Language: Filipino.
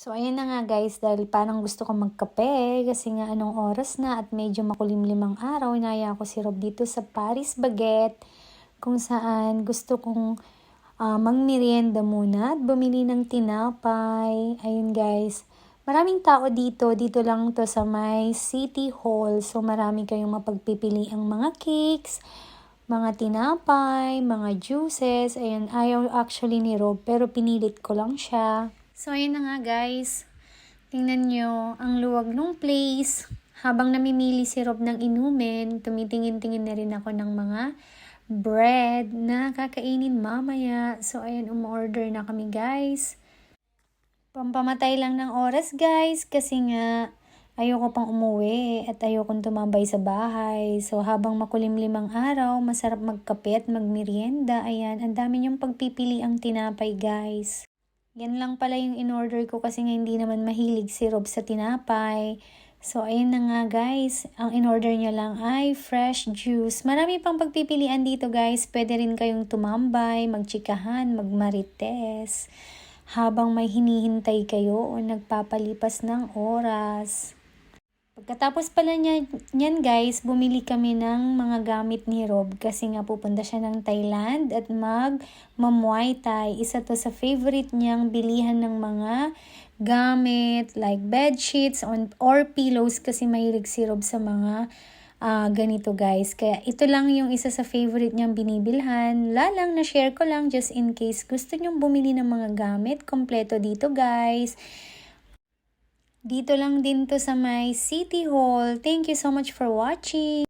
So, ayan na nga guys, dahil parang gusto ko magkape kasi nga anong oras na at medyo makulimlim ang araw, inaya ko si Rob dito sa Paris Baguette kung saan gusto kong uh, magmerienda muna at bumili ng tinapay. Ayun guys, maraming tao dito. Dito lang to sa may City Hall. So, marami kayong mapagpipili ang mga cakes, mga tinapay, mga juices. Ayun, ayaw actually ni Rob pero pinilit ko lang siya. So, ayun na nga guys. Tingnan nyo, ang luwag nung place. Habang namimili si Rob ng inumin, tumitingin-tingin na rin ako ng mga bread na kakainin mamaya. So, ayun, umorder na kami guys. Pampamatay lang ng oras guys kasi nga ayoko pang umuwi at ayokong tumambay sa bahay. So, habang makulimlim ang araw, masarap magkape at magmerienda. Ayan, ang dami niyong pagpipili ang tinapay guys. Yan lang pala yung in-order ko kasi nga hindi naman mahilig si Rob sa tinapay. So, ayun na nga guys. Ang in-order nyo lang ay fresh juice. Marami pang pagpipilian dito guys. Pwede rin kayong tumambay, magchikahan, magmarites. Habang may hinihintay kayo o nagpapalipas ng oras. Pagkatapos pala niya, niyan guys, bumili kami ng mga gamit ni Rob kasi nga pupunta siya ng Thailand at mag Muay Thai. Isa to sa favorite niyang bilihan ng mga gamit like bed sheets on, or pillows kasi mahilig si Rob sa mga uh, ganito guys. Kaya ito lang yung isa sa favorite niyang binibilhan. Lalang na share ko lang just in case gusto niyong bumili ng mga gamit. Kompleto dito guys. Dito lang din to sa my City Hall. Thank you so much for watching.